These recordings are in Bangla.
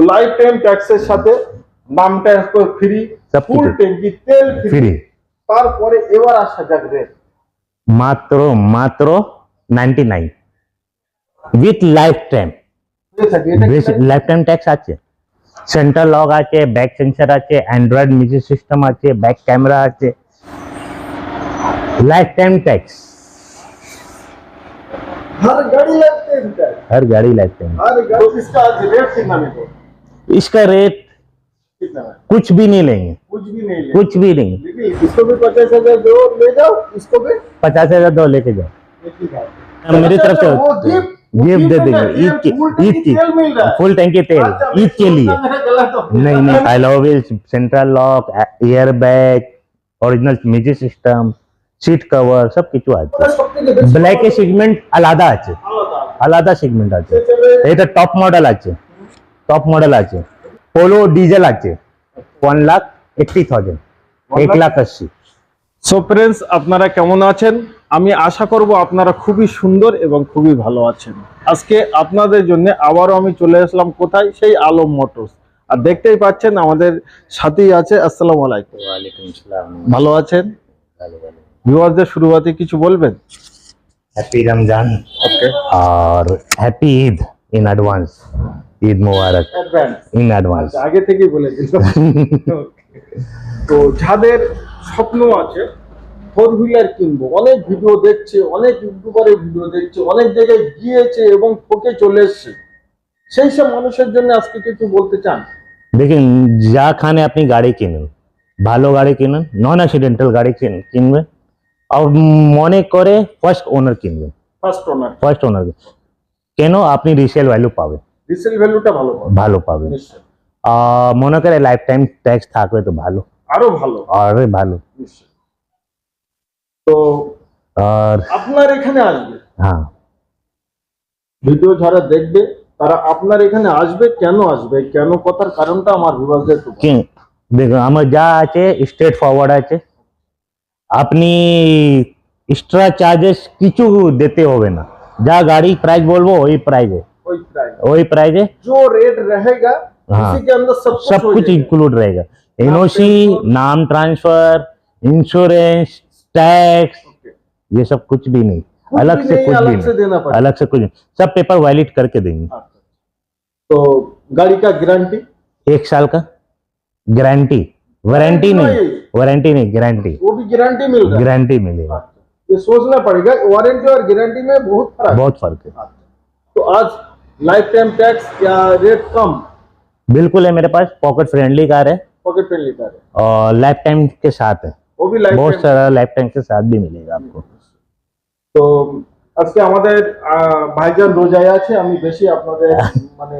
তো লাইফ টাইম ট্যাক্সের সাথে নাম ট্যাক্স ফ্রি ফুল ট্যাঙ্কি তেল ফ্রি তারপরে এবার আসা যাক রেট মাত্র মাত্র 99 with life time life time tax আছে। সেন্টার লগ আছে ব্যাক সেন্সার আছে অ্যান্ড্রয়েড মিউজিক সিস্টেম আছে ব্যাক ক্যামেরা আছে। লাইফ টাইম ট্যাক্স हर गाड़ी लाइफ टाइम हर गाड़ी लाइफ टाइम हर गाड़ी इसका रेट कितना मिलेगा? इसका रेट कितना है कुछ भी नहीं लेंगे कुछ भी नहीं ले कुछ भी नहीं देखिए इसको भी पचास हजार दो ले जाओ इसको भी पचास हजार दो लेके जाओ एक ही बात मेरी तरफ से वो gift- वो गिफ्ट दे gift देंगे है, ईद की full ईद tanki की तेल मिल रहा है। फुल टैंकी अच्छा, तेल ईद के लिए सोचना मेरा गलत हो गया। नहीं नहीं alloy wheels central lock air bag original music system seat cover সব কিছু আছে ওটা সবথেকে বেশি ব্ল্যাক এ সেগমেন্ট আলাদা আছে আলাদা। আলাদা সেগমেন্ট আছে সে চলে এটা টপ মডেল আছে টপ মডেল আছে। পোলো ডিজেল আছে। ওয়ান লাখ এইট্টি থাউজেন্ড এক লাখ আশি। সো ফ্রেন্ডস আপনারা কেমন আছেন? আমি আশা করব আপনারা খুবই সুন্দর এবং খুবই ভালো আছেন। আজকে আপনাদের জন্য আবারও আমি চলে আসলাম কোথায়? সেই আলম মোটরস। আর দেখতেই পাচ্ছেন আমাদের সাথেই আছে আসসালাম আলাইকুম। আলাইকুম ভালো আছেন? ভালো শুরুতে কিছু বলবেন? Happy Ramzan okay R happy Eid in advance Eid Mobarak in advance আচ্ছা, আগে থেকে বলে তো যাদের স্বপ্ন আছে ফোর হুইলার কিনবো। অনেক ভিডিও দেখছে অনেক ইউটিউবারের ভিডিও দেখছে অনেক জায়গায় গিয়েছে এবং ঠকে চলে এসছে। সেই সব মানুষের জন্য আজকে কিছু বলতে চান? দেখুন যাখানে আপনি গাড়ি কিনুন ভালো গাড়ি কিনুন নন অ্যাক্সিডেন্টাল গাড়ি কিনবেন। আর মনে করে ফার্স্ট ওনার কিনবেন। ফার্স্ট ওনার ফার্স্ট ওনার কেন? আপনি রিসেল ভ্যালু পাবেন। রিসেল ভ্যালুটা ভালো পাবে। ভালো নিশ্চয় মনে করে লাইফ টাইম ট্যাক্স থাকবে তো ভালো। আরও ভালো। আর ভালো। নিশ্চয় তো আর আপনার এখানে আসবে। হ্যাঁ। ভিডিও যারা দেখবে তারা আপনার এখানে আসবে কেন আসবে কেন কথার কারণটা আমার বিভাগের একটু বলুন। কি? দেখো আমার যা আছে স্ট্রেট ফরওয়ার্ড আছে। আপনি এক্সট্রা চার্জেস কিছু দিতে হবে না। যা গাড়ি প্রাইস বলব ওই প্রাইসে वही प्राइस है। जो रेट रहेगा हाँ। के अंदर सब कुछ सब कुछ इंक्लूड रहेगा। एनओसी नाम ट्रांसफ़र इंश्योरेंस टैक्स ये सब कुछ भी नहीं। अलग से कुछ भी नहीं। देना अलग से कुछ सब पेपर वैलिड करके देंगे। हाँ। तो गाड़ी का गारंटी एक साल का गारंटी वारंटी नहीं। वारंटी नहीं गारंटी वो भी गारंटी मिलेगी गारंटी मिलेगा। हाँ। ये सोचना पड़ेगा वारंटी और गारंटी में बहुत फ़र्क बहुत फ़र्क है। हाँ। तो आज लाइफ टाइम टैक्स या रेट कम बिल्कुल है मेरे पास पॉकेट फ्रेंडली कार है पॉकेट पेन लिखा है और लाइफ टाइम के साथ है वो भी लाइफ बहुत सारा लाइफ टाइम के साथ भी मिलेगा आपको তো আজকে আমাদের আহ, ভাইজান রোজায় আছে আমি বেশি আপনাদের মানে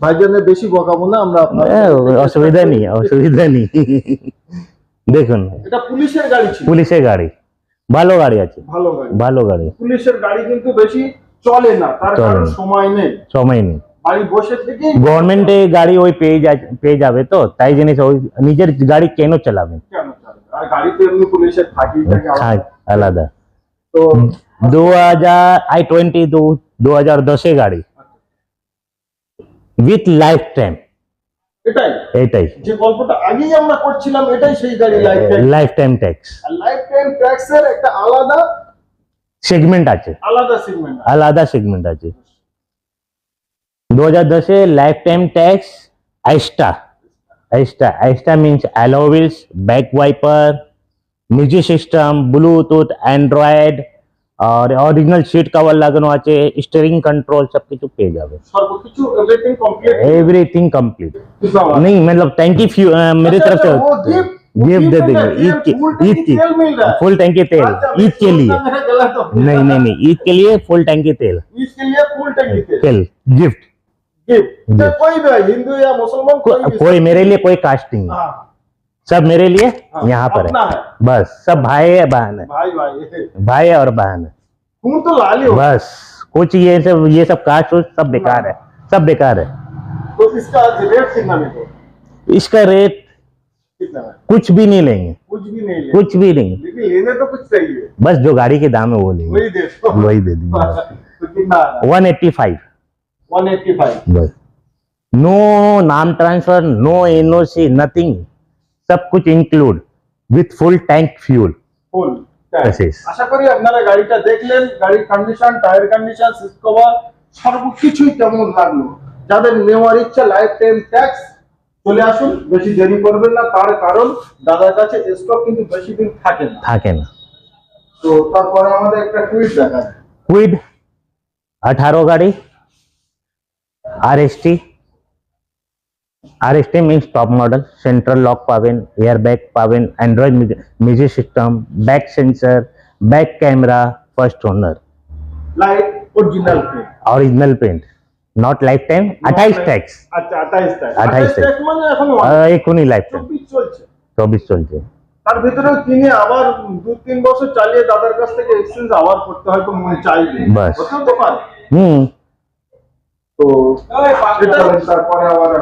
ভাইজানের বেশি বকাবো না আমরা আপনাদের এ, অসুবিধা নেই অসুবিধা নেই দেখুন এটা পুলিশের গাড়ি ছিল পুলিশের গাড়ি ভালো গাড়ি আছে ভালো গাড়ি ভালো গাড়ি পুলিশের গাড়ি কিন্তু বেশি চলে না তার কারণ সময় নেই। সময় নেই। বাড়ি বসে থেকে গভর্নমেন্টে গাড়ি ওই পেয়ে যা পেয়ে যাবে তো তাই জিনিস ওই নিজের গাড়ি কেন চালাবেন কেন চলে আর গাড়ি তো এমনি পুলিশের থাকি হ্যাঁ আলাদা। তো দু হাজার আই টোয়েন্টি দু দু হাজার দশে গাড়ি। উইথ লাইফ টাইম এটাই। এইটাই যে গল্পটা আগেই আমরা করছিলাম এটাই সেই গাড়ি life time life time tax life time tax একটা আলাদা সেগমেন্ট আছে আলাদা সেগমেন্ট আলাদা সেগমেন্ট আছে দু হাজার দশে life time tax আইস্টা আইস্টা আইস্টা means alloy wheels back wiper music system bluetooth Android আর অরিজিনাল সিট কভার লাগানো আছে স্টিয়ারিং কন্ট্রোল সব কিছু পেয়ে যাবে সর্বকিছু এভরিথিং কমপ্লিট एवरीथिंग कंप्लीट नहीं मतलब थैंक यू फ्यू मेरी तरफ से वो गिफ्ट दे देंगे ईद की ईद की है। फुल टैंकी तेल अच्छा, ईद के लिए। हो। नहीं नहीं नहीं ईद के लिए फुल टैंकी तेल। इसके लिए फुल टैंकी तेल। तेल गिफ्ट। गिफ्ट? कोई भी हिंदू या मुसलमान कोई कोई मेरे लिए कोई कास्ट नहीं है। हाँ, सब मेरे लिए हाँ, यहाँ पर है। है। बस सब भाई है बहन है। भाई भाई भाई और बहन है। तुम तो लाली हो बस कुछ ये सब ये सब कास्ट सब बेकार है। सब बेकार है। तो इसका रेट कितना तो इसका रेट है कुछ भी नहीं लेंगे कुछ भी नहीं ले कुछ भी नहीं लेकिन लेने तो कुछ चाहिए बस जो गाड़ी के दाम है वो लेंगे वही दे दो वही दे देंगे तो कितना one eighty five one eighty five बस नो नाम ट्रांसफर नो एनओसी नथिंग सब कुछ include with full tank fuel full Process. আশা করি আপনারা গাড়িটা দেখলেন গাড়ির condition tyre condition seat cover সর্বকিছুই কেমন লাগলো যাদের নেওয়ার ইচ্ছা লাইফ টাইম ট্যাক্স চলে আসুন বেশি দেরি করবেন না তার কারণ দাদার কাছে স্টক কিন্তু বেশি দিন থাকে না। থাকে না। তো তারপরে আমাদের একটা টুইট দেখা কুইড আঠারো গাড়ি R S T R S T means top model central lock পাবেন এয়ার ব্যাগ পাবেন Android music system back sensor back camera first owner light original print original print not life time আঠাইশ ট্যাক্স আচ্ছা আঠাইশ টাকা 28 tax। ট্যাক্স মানে এখন এখনই লাইফ টাইম চব্বিশ চলছে। তার ভিতরেও কিনে আবার দু তিন বছর চালিয়ে দাদার কাছ থেকে এক্সচেঞ্জ আবার করতে হয়তো মনে চাইবে। বাস। পারে। হুম। তো তারপরে আবার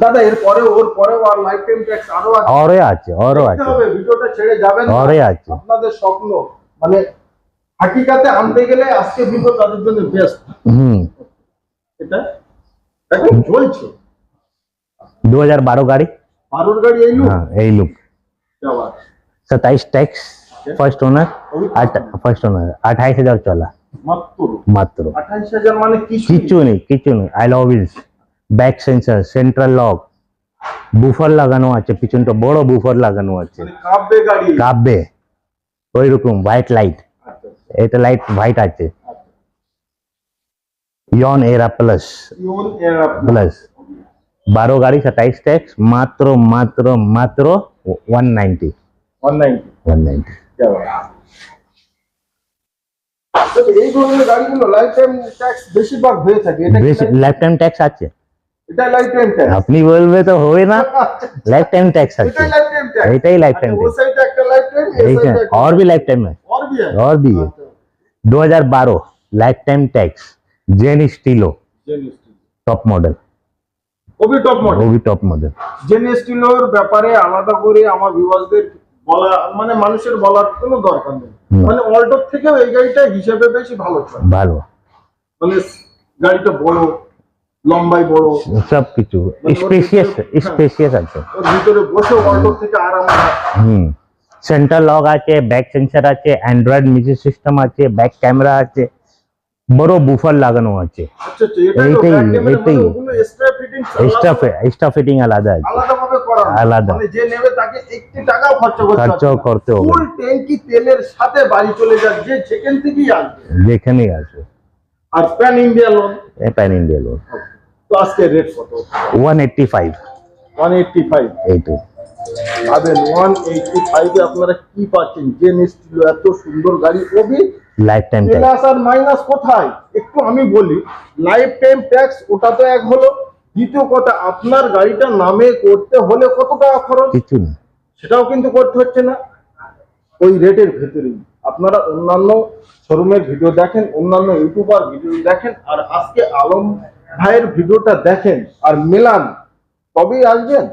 দাদা এর পরে ওর পরেও আর লাইফ টাইম ট্যাক্স আরও আছে। অরে আছে দেখতে আছে। ভিডিওটা ছেড়ে যাবেন। অরে আছে। আপনাদের স্বপ্ন। মানে হাকিকাতে আনতে গেলে আজকে ভিডিও তাদের জন্য বেস্ট হুম এটা এখন চলছে দু হাজার বারো গাড়ি বারোর গাড়ি এই লুক হ্যাঁ এই লুক আবার सत्ताईस tax first owner first owner अट्ठाईस हजार चला মাত্র মাত্র আঠাইশ হাজার মানে কিছু কিচ্ছু নেই কিচ্ছু নেই alloy wheels back sensor central lock woofer লাগানো আছে পিছনটা বড় বুফার লাগানো আছে মানে কাব্যে গাড়ি কাব্যে ওই রকম হোয়াইট লাইট আচ্ছা, এটা লাইট হোয়াইট আছে আচ্ছা। ইয়ন এরা প্লাস ইউন এরা প্লাস বারো গাড়ি সাতাইশ ট্যাক্স মাত্র মাত্র মাত্র one ninety one ninety one ninety এই ধরনের গাড়িগুলো লাইফ টাইম ট্যাক্স বেশিরভাগ হয়ে থাকে এটা বেশি লাইফ টাইম ট্যাক্স আছে এটা লাইফ টাইম ট্যাক্স আপনি বলবে তো হবে না लाइफ टाइम टैक्स है এটাই লাইফ টাইম ট্যাক্স এটাই lifetime वो tax। साइड একটা লাইফ টাইম এই ठीक है সাইড और भी लाइफ टाइम है और भी है দু হাজার বারো life time tax Zen Estilo top model খুবই টপ মডেল খুবই টপ মডেল জেন স্টিলোর ব্যাপারে আলাদা করে আমার ভিউয়ার্সদের বলা মানে মানুষের বলার কোনো দরকার নেই। মানে অল্টোর থেকেও এই গাড়িটা হিসেবে বেশি ভালো ভালো। মানে গাড়িটা বড় লম্বাই বড়। সব কিছু স্পেশিয়াস স্পেশিয়াস আছে। ভিতরে বসে অল্টোর থেকে আরাম হুম। সেন্টার লক আছে ব্যাক সেন্সর আছে অ্যান্ড্রয়েড মিউজিক সিস্টেম আছে ব্যাক ক্যামেরা আছে বড় বুফার লাগানো আছে। আচ্ছা এইটাই, মানে এইটাই। এক্সট্রা এক্সট্রা ফিটিং আলাদা আছে। আলাদা। মানে যে নেবে তাকে একটি টাকাও খরচা করতে খরচ করতে হবে। ফুল ট্যাঙ্কি তেলের সাথে বাড়ি চলে যাক যে যেখান থেকেই আসবে। যেখানেই আছে আর pan India loan pan India loan তো আজকে রেট কত? One eighty five one eighty five এইটু ভাবেন ওয়ান এইটটি ফাইভে আপনারা কি পাচ্ছেন? যে এত সুন্দর গাড়ি ওবি লাইফ টাইম ট্যাক্স প্লাস আর মাইনাস কোথায়? একটু আমি বলি লাইফ টাইম ট্যাক্স ওটা তো এক হলো। দ্বিতীয় কথা আপনার গাড়িটা নামে করতে হলে কত টাকা খরচ? কিছু সেটাও কিন্তু করতে হচ্ছে না। ওই রেটের ভেতরেই। আপনারা অন্যান্য শোরুমের ভিডিও দেখেন অন্যান্য ইউটিউবার ভিডিও দেখেন আর আজকে আলম ভাইয়ের ভিডিওটা দেখেন আর মেলান তবেই আসবেন?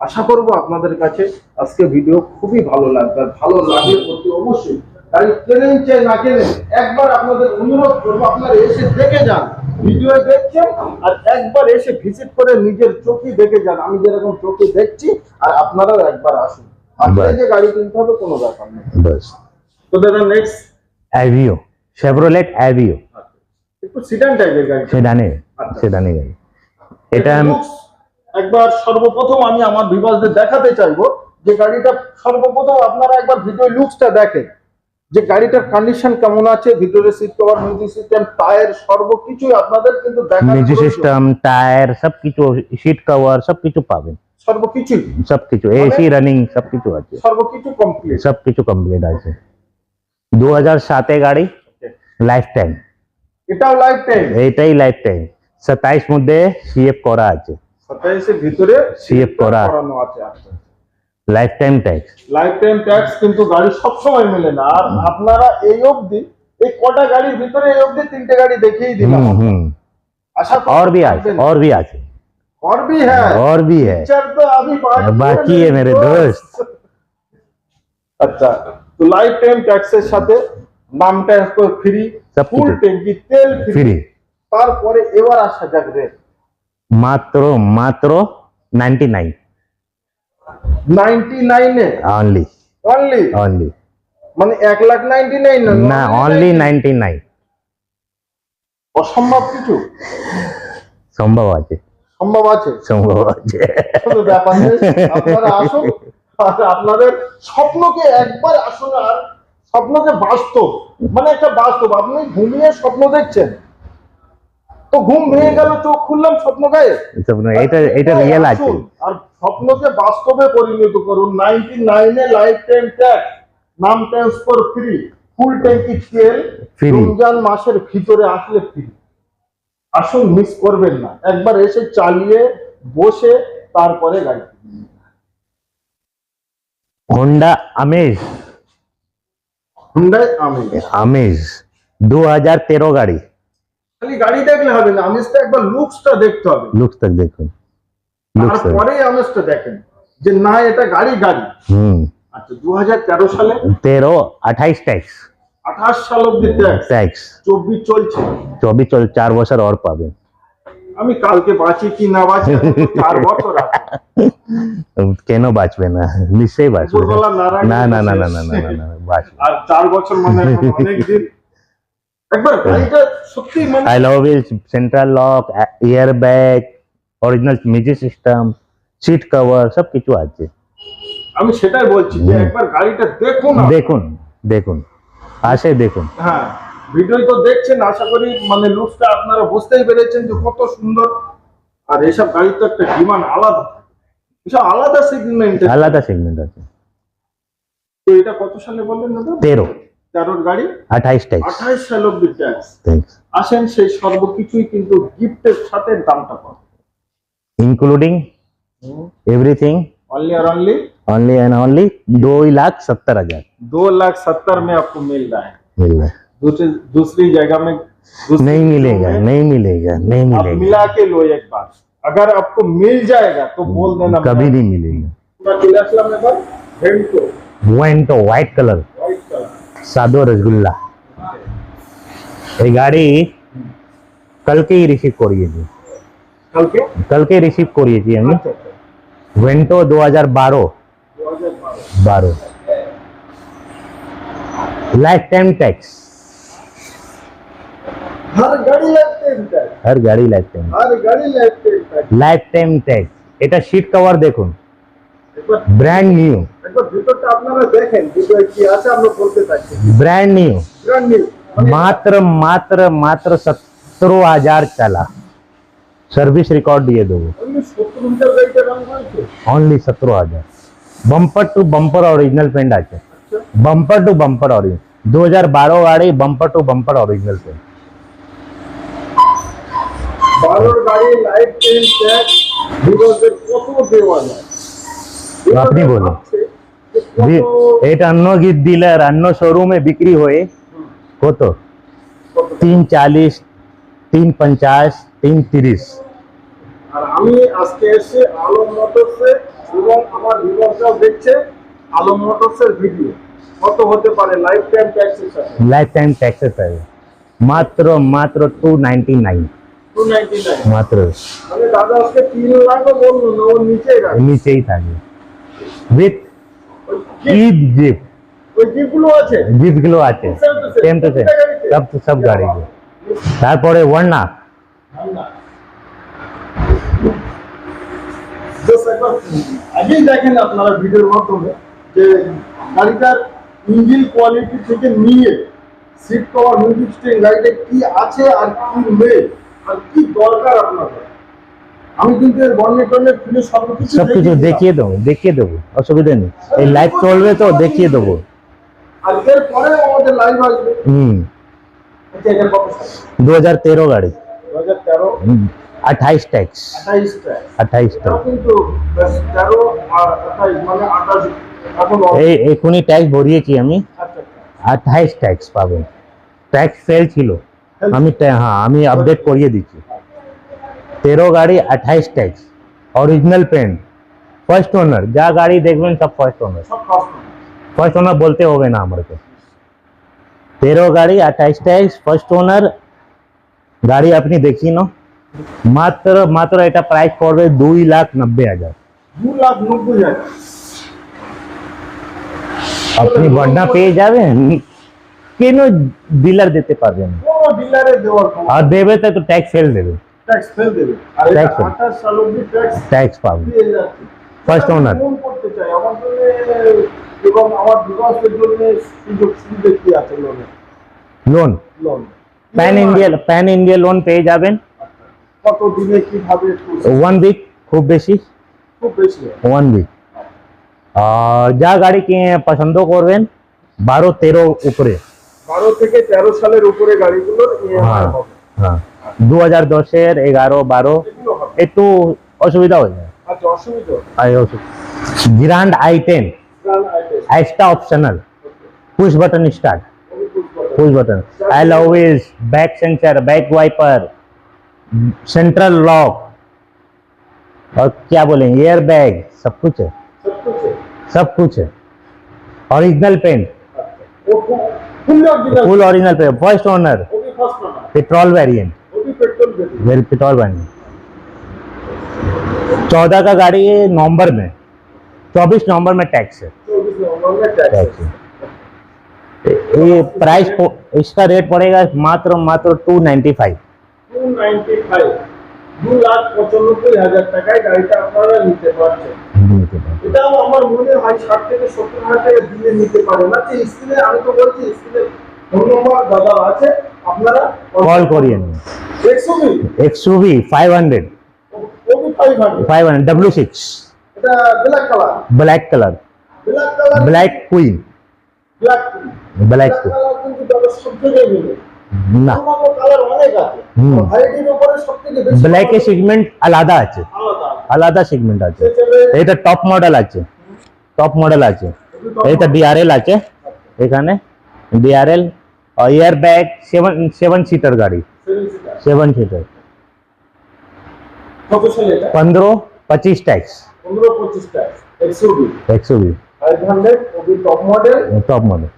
আশা করব আপনাদের কাছে আজকে ভিডিও খুবই ভালো লাগবে। আর ভালো লাগলে অতি অবশ্যই গাড়ি কেনেন চাই না কেনেন একবার আপনাদের অনুরোধ করব আপনারা এসে দেখে যান ভিডিও দেখছেন আর একবার এসে ভিজিট করে নিজের চোখে দেখে যান। আমি যেরকম চোখে দেখছি আর আপনারাও একবার আসুন। যে গাড়ি কিনতে হবে কোনো ব্যাপার নেই তো দাদা নেক্সট অ্যাভিও শেভরোলেট অ্যাভিও একটু সিডান টাইপের গাড়ি। আচ্ছা। গাড়ি। এটা একবার সর্বপ্রথম আমি আমার ভিভার্সদের দেখাতে চাইব যে গাড়িটা সর্বপ্রথম আপনারা একবার ভিডিও লুকসটা দেখেন। যে গাড়িটার কন্ডিশন কেমন আছে ভিতরে seat cover music system tyre সর্বকিছু আপনাদের কিন্তু দেখার মিউজিক সিস্টেম টায়ার সবকিছু সিট কভার সবকিছু পাবেন। সর্বকিছুই। সবকিছু এসি রানিং সবকিছু আছে। সর্বকিছু কমপ্লিট সবকিছু কমপ্লিট আছে। দু হাজার সাতে গাড়ি লাইফ টাইম এটাও লাইফ টাইম এইটাই লাইফ টাইম সাতাইশ মধ্যে সিএফ করা আছে। সাতাইশের ভিতরে CF করা। করানো আছে আচ্ছা lifetime tax lifetime tax কিন্তু গাড়ি সবসময় মেলে না আর আপনারা এই অবধি এই কটা গাড়ির ভিতরে এই অবধি তিনটে গাড়ি দেখিয়ে দিলাম हम्म हम्म আশা করি और भी আছে থাকবেন। और भी আছে और भी है और भी है पिक्चर तो अभी बाकी, बाकी है मेरे दोस्त। আচ্ছা তো লাইফ টাইম ট্যাক্সের সাথে নাম ট্যাক্স ফ্রি সব ফুল কিছু। ট্যাঙ্কি তেল ফ্রি ফ্রি তারপরে এবার আসা যাক রেট মাত্র মাত্র নাইনটি নাইন নাইনটি নাইনে অনলি অনলি অনলি মানে এক লাখ নাইনটি নাইন না অনলি নাইনটি নাইন অসম্ভব কিছু? সম্ভব আছে। সম্ভব আছে? সম্ভব আছে। ব্যাপার আপনারা আসুন আপনাদের স্বপ্নকে একবার আসুন আর স্বপ্নকে বাস্তব। মানে একটা বাস্তব আপনি ঘুমিয়ে স্বপ্ন দেখছেন। তো ঘুম ভেঙে গেল চোখ খুললাম স্বপ্ন গায়ে। এটা এটা রিয়েল আছে। আর স্বপ্নকে বাস্তবে পরিণত করুন। নাইনটি নাইনে লাইফ টাইম ট্যাক্স নাম ট্রান্সফার ফ্রি ফুল ট্যাঙ্কি তেল। রমজান মাসের ভিতরে আসলে ফ্রি আসুন মিস করবেন না। একবার এসে চালিয়ে বসে তারপরে গাড়ি। হোন্ডা আমেজ হুন্ডাই আমি আমেজ দু হাজার তেরো গাড়ি। খালি গাড়ি দেখলে হবে না আমেজটা একবার লুকসটা দেখতে হবে লুকসটা দেখুন তারপরে আমেজটা দেখেন যে না এটা গাড়ি গাড়ি হুম আচ্ছা 2013 সালে 13 28 ট্যাক্স 28 সাল অবধি ট্যাক্স 24 চলছে 24 চল 4 বছর আর পাবেন আমি কালকে বাঁচি কি না বাঁচি চার বছর কেন বাঁচবে না নিশ্চয়ই বাঁচবে না না না না না না না বাঁচবে আর চার বছর মানে অনেক দিন একবার গাড়িটা সত্যি মানে I love it. Central lock, air bag original music system seat cover সব কিছু আছে। আমি সেটাই বলছি যে একবার গাড়িটা দেখুন দেখুন দেখুন আসে দেখুন। হ্যাঁ ভিডিও তো দেখছেন আশা করি মানে লুকসটা আপনারা বুঝতেই পেরেছেন যে কত সুন্দর। আর এসব গাড়ির তো একটা ডিমান্ড আলাদা। এসব আলাদা সেগমেন্ট আলাদা সেগমেন্ট আছে। তো এটা কত সালে বললেন দাদা? তেরো। তেরোর গাড়ি আঠাইশ ট্যাক্স আঠাইশ সাল অব্দি ট্যাক্স থ্যাংকস আসেন সেই সর্বকিছুই কিন্তু গিফটের সাথে দামটা কম including everything only R only only and only दो लाख सत्तर हजार दो लाख सत्तर में आपको मिल रहा है मिल रहा है दूसरी दूसरी जगह में दूसरी नहीं चीजों मिलेगा में नहीं मिलेगा नहीं आप मिलेगा मिला के लो एक बार अगर आपको मिल जाएगा तो बोल देना कभी नहीं मिलेगा पूरा चले আসলাম এবার Vento Vento white colour white colour सादो रसगुल्ला। ये गाड़ी कल के ही रिसीव करिए कल के? कल के रिसीव करिए थी हमें। वेंटो 2012 12 लाइफ टाइम टैक्स हर गाड़ी लाइफ टाइम टैक्स हर गाड़ी लाइफ टाइम हर गाड़ी life time tax life time tax এটা शीट कवर দেখুন ব্র্যান্ড নিউ ব্র্যান্ড নিউ মাত্র মাত্র মাত্র সতেরো হাজার চালা। सर्विस रिकॉर्ड दिए दो ओनली सत्रह हज़ार bumper to bumper original paint आचे बम्पर टू बम्पर ओरिजिनल 2012 गाड़ी bumper to bumper original paint বারোর গাড়ি লাইট পেন্ট কত দেওয়া আপনি বলুন। এটা অন্য গিফট ডিলার অন্য শোরুমে বিক্রি হয়ে। কত? তিন চালিশ তিন পঞ্চাশ তিন তিরিশ। আর আমি আজকে এসে আলম মোটরসে এবং আমার ভিউয়াররাও দেখছে আলম মোটরসের ভিডিও। কত হতে পারে লাইফ টাইম ট্যাক্সের সাথে? লাইফ টাইম ট্যাক্সেস আছে মাত্র মাত্র মানে দাদা আজকে লাখও বলল না নিচেই থাকে উইথ ঈদ ওই গিফটগুলো আছে? গিফটগুলো আছে. সেম টু সেম সব সব গাড়ি তারপরে ওয়ার্না আগেই দেখেন আপনারা ভিডিওর মাধ্যমে যে গাড়িটার ইঞ্জিন কোয়ালিটি থেকে নিয়ে সিট কভার মিউজিক স্টিং গাড়িটা কি আছে আর কি নেই আর কি দরকার আপনাদের? আমি কিন্তু সবকিছু দেখিয়ে দেবো দেখিয়ে দেবো অসুবিধা নেই। এই লাইভ চলবে তো দেখিয়ে দেবো। আর এর পরেও আমাদের লাইভ আসবে। হুম। আচ্ছা দু হাজার তেরো গাড়ি। দু হাজার তেরো। আঠাইশ ট্যাক্স আঠাইশ মানে এই এখনই ট্যাক্স ভরিয়েছি আমি? আচ্ছা আঠাইশ ট্যাক্স পাবেন ট্যাক্স ফেল ছিল। আমি হ্যাঁ আমি আপডেট করিয়ে দিচ্ছি। তেরো গাড়ি আঠাইশ tax original paint first owner যা গাড়ি দেখবেন সব ফার্স্ট ওনার সব কষ্ট ফার্স্ট ওনার বলতে হবে না আমাকে তেরো গাড়ি আঠাইশ ট্যাক্স ফার্স্ট ওনার গাড়ি আপনি দেখি না মাত্র মাত্র এটা প্রাইস পড়বে দুই লাখ নব্বই হাজার দু লাখ নব্বই হাজার আপনি বন্যা পেয়ে যাবেন কেন ডিলার দিতে পারবেন না? কোনো ডিলারে দেওয়ার ক্ষমতা আর দেবে তো তো ট্যাক্স ফেল দেবে ট্যাক্স ফেল দেবে। আর এটা Tax fail। আঠাশ সাল অব্দি ট্যাক্স ট্যাক্স পাবে। First লোন করতে চাই আমার জন্য এবং আমার বিকাশের জন্য সুযোগ সুবিধা কি আছে লোনে loan loan pan India pan India loan পেয়ে যাবেন। কত দিনে কীভাবে ওয়ান উইক খুব বেশি। খুব বেশি। ওয়ান উইক আর যা গাড়ি পছন্দ করবেন বারো তেরো উপরে। বারো থেকে তেরো সালের উপরে গাড়িগুলোর হ্যাঁ হ্যাঁ। দু হাজার দশের এগারো বারো এগুলো হবে একটু অসুবিধা হয়ে যায় আচ্ছা অসুবিধা Grand i ten plan item extra optional push button start আমি বুঝতে পারছি। push button alloys back sensor back wiper central lock और क्या बोले एयर बैग सब कुछ है সব কিছু सब कुछ है ओरिजिनल पेंट ও full original full original paint first owner Obi first না पेट्रोल वेरिएंट ওবি পেট্রোল বেশি वेल पेट्रोल वेरिएंट चौदह का गाड़ी है नवंबर में चौबीस नवंबर में टैक्स है চব্বিশ নভেম্বর ট্যাক্স टैक्स है ये प्राइस इसका रेट पड़ेगा मात्र मात्र two ninety five two ninety five দু লাখ পঁচানব্বই হাজার টাকায় গাড়িটা আপনারা নিতে পারছেন এটাও আমার মনে হয় ষাট থেকে সত্তর হাজার টাকা দিয়ে নিতে পারে না যে স্ক্রিনে আমি তো বলছি স্ক্রিনে ফোন নম্বর দাদা আছে কল করিয়ে নিন XUV five hundred five hundred W six black colour black queen black না। ব্ল্যাক এর সেগমেন্ট আলাদা আছে। আলাদা সেগমেন্ট আছে। এটা টপ মডেল আছে। টপ মডেল আছে। এটা ডিআরএল আছে। এখানে DRL air bag seven seven seater गाड़ी सेवन सीटर কত সালে এটা पंद्रह पच्चीस टैक्स পনেরো পঁচিশটা XUV XUV five hundred Obi top model top model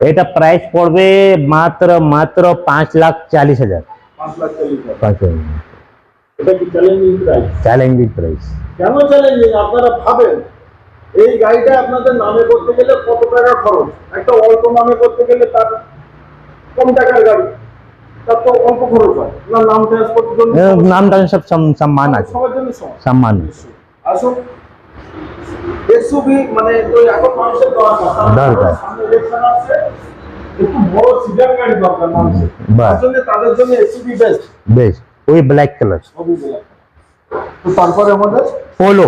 এটা প্রাইস পড়বে মাত্র মাত্র পাঁচ লাখ চালিশ হাজার পাঁচ লাখ চল্লিশ হাজার পাঁচ এটা কি চ্যালেঞ্জিং প্রাইস চ্যালেঞ্জিং প্রাইস কেন চ্যালেঞ্জিং আপনারা ভাবেন এই গাড়িটা আপনাদের নামে করতে গেলে কত টাকা খরচ? একটা অল্প নামে করতে গেলে তার কম টাকার গাড়ি। তার তো অল্প খরচ হয়। না নাম ট্রান্সপোর্টের জন্য নামটা সব সম্মান আছে। সবার জন্য সম্মান। আসুন। মানে ওই এখন মানুষের দরকার। দরকার। সামনে ইলেকশন আছে। একটু বড় সিডান গাড়ি দরকার মানুষের। জন্য তাদের জন্য বেস্ট বেশ। ওই ব্ল্যাক কালার। তারপরে আমাদের পোলো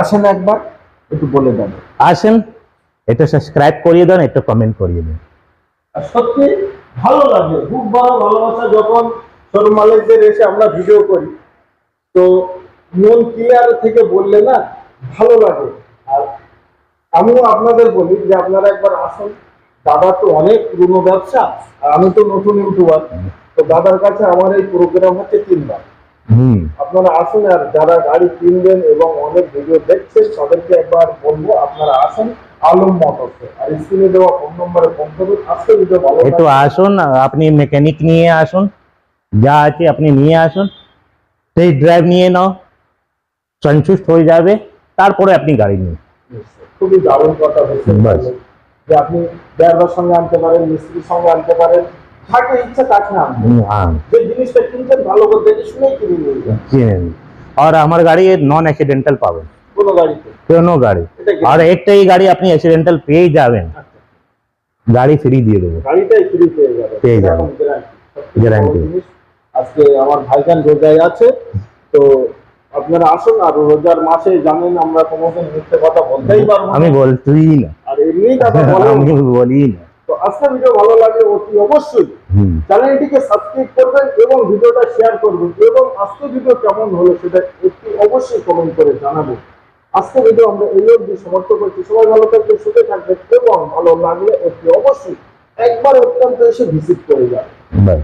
আসেন একবার একটু বলে দেন। আসেন এটা সাবস্ক্রাইব করিয়ে দেন একটু কমেন্ট করিয়ে দেন। আর সত্যি ভালো লাগে খুব ভালো ভালোবাসা যখন শোরুম মালিকদের এসে আমরা ভিডিও করি তো মন ক্লিয়ার থেকে বললে না ভালো লাগে। আর আমিও আপনাদের বলি যে আপনারা একবার আসুন দাদা তো অনেক পুরনো ব্যবসা আর আমি তো নতুন ইউটিউবার তো দাদার কাছে আমার এই প্রোগ্রাম হচ্ছে তিনবার। আপনারা আসুন আর যারা গাড়ি কিনবেন এবং অনেক ভিডিও দেখছেন তাদেরকে একবার বলব আপনারা আসুন আলম মোটরসে। আর স্ক্রিনে দেওয়া ফোন নম্বরে ফোন করুন। আজকে ভিডিও ভালো একটু আসুন আপনি মেকানিক নিয়ে আসুন। যা আছে আপনি নিয়ে আসুন। সেই ড্রাইভ নিয়ে নাও। সন্তুষ্ট হয়ে যাবে। তারপরে আপনি গাড়ি নিন। খুবই দারুণ কথা বলছেন। যে আপনি ড্রাইভার সঙ্গে আনতে পারেন মিস্ত্রির সঙ্গে আনতে পারেন। যাকে ইচ্ছা তাকে যে জিনিসটা কিনছেন ভালো করে দেখে শুনেই কিনে নিয়ে যান আর আমার গাড়ি নন অ্যাক্সিডেন্টাল পাবেন। কোনো গাড়িতে? কোনো গাড়ি। আর একটাই গাড়ি আপনি অ্যাক্সিডেন্টাল পেয়ে যাবেন। আচ্ছা, গাড়ি ফ্রি দিয়ে দেবো। গাড়িটাই ফ্রি পেয়ে যাবে পেয়ে যাবেন। গ্যারান্টি আজকে আমার ভাইজান রোজায় আছে তো আপনারা আসুন আর রোজার মাসে জানেন আমরা কোনোদিন মিথ্যে কথা বলতেই পারব। আমি বলতেই না। আর এমনি কথা আমি বলি না তো আজকের ভিডিও ভালো লাগলে অতি অবশ্যই চ্যানেলটিকে সাবস্ক্রাইব করবেন এবং ভিডিওটা শেয়ার করবেন এবং আজকে ভিডিও কেমন হলো সেটা একটি অবশ্যই কমেন্ট করে জানাবেন আজকে ভিডিও আমরা এই অবধি সমর্থ করছি। সবাই ভালো থাকবে সুখে থাকবেন এবং ভালো লাগলে অতি অবশ্যই একবার অত্যন্ত এসে ভিজিট করে যাবেন। বাই